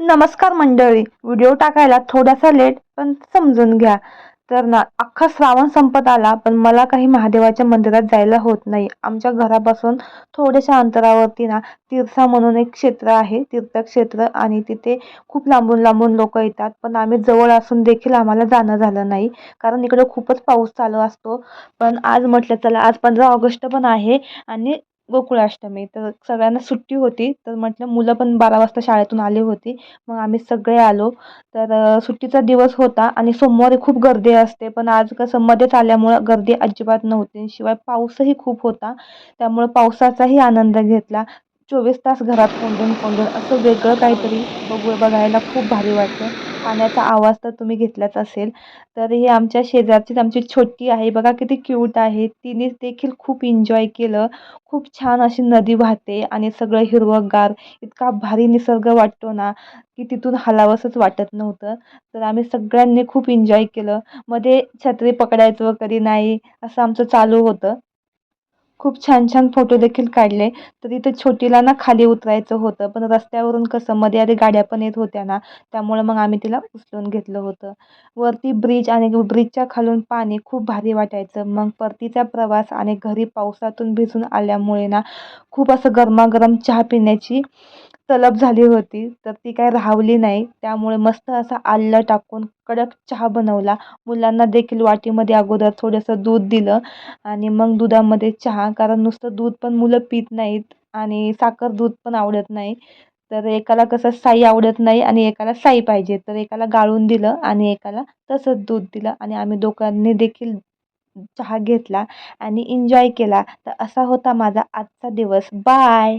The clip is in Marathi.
नमस्कार मंडळी. व्हिडिओ टाकायला थोडासा लेट पण समजून घ्या. तर ना अख्खा श्रावण संपत आला पण मला काही महादेवाच्या मंदिरात जायला होत नाही. आमच्या घरापासून थोड्याशा अंतरावरती ना तीर्था म्हणून एक क्षेत्र आहे तीर्थक्षेत्र. आणि तिथे खूप लांबून लांबून लोक येतात पण आम्ही जवळ असून देखील आम्हाला जाणं झालं नाही. कारण इकडं खूपच पाऊस चालू असतो. पण आज म्हटलं चला आज पंधरा ऑगस्ट पण आहे. आणि गोकुळाष्टमी. तर सगळ्यांना सुट्टी होती. तर म्हटलं मुलं पण बारा वाजता शाळेतून आली होती. मग आम्ही सगळे आलो. तर सुट्टीचा दिवस होता आणि सोमवारी खूप गर्दी असते. पण आज कसं मध्येच आल्यामुळं गर्दी अजिबात नव्हती शिवाय पाऊसही खूप होता. त्यामुळं पावसाचाही आनंद घेतला. चोवीस तास घरात कोंडून कोंडून असं वेगळं काहीतरी बघू बघायला खूप भारी वाटतं पाण्याचा आवाज तर तुम्ही घेतलाच असेल. तर ही आमच्या शेजारचीच आमची छोटी आहे. बघा किती क्यूट आहे. तिने देखील खूप एन्जॉय केलं. खूप छान अशी नदी वाहते आणि सगळं हिरवंगार. इतका भारी निसर्ग वाटतो ना की तिथून हलावंसंच वाटत नव्हतं. तर आम्ही सगळ्यांनी खूप एन्जॉय केलं. मध्ये छत्री पकडायचं वगैरे नाही असं आमचं चालू होतं. खूप छान छान फोटो देखील काढले. तर इथं छोटीला ना खाली उतरायचं होतं. पण रस्त्यावरून कसं मध्ये आधी गाड्या पण येत होत्या ना त्यामुळं मग आम्ही तिला उचलून घेतलं होतं. वरती ब्रिज आणि ब्रिजच्या खालून पाणी खूप भारी वाटायचं. मग परतीचा प्रवास आणि घरी पावसातून भिजून आल्यामुळे ना खूप असं गरमागरम चहा पिण्याची तलब झाली होती तर ती काय राहवली नाही. त्यामुळे मस्त असा आलं टाकून कडक चहा बनवला. मुलांना देखील वाटीमध्ये अगोदर थोडंसं दूध दिलं आणि मग दुधामध्ये चहा कारण नुसतं दूध पण मुलं पित नाहीत आणि साखर दूध पण आवडत नाही. तर एकाला कसं साई आवडत नाही आणि एकाला साई पाहिजे. तर एकाला गाळून दिलं आणि एकाला तसंच दूध दिलं आणि आम्ही दोघांनी देखील चहा घेतला आणि एन्जॉय केला. तर असा होता माझा आजचा दिवस. बाय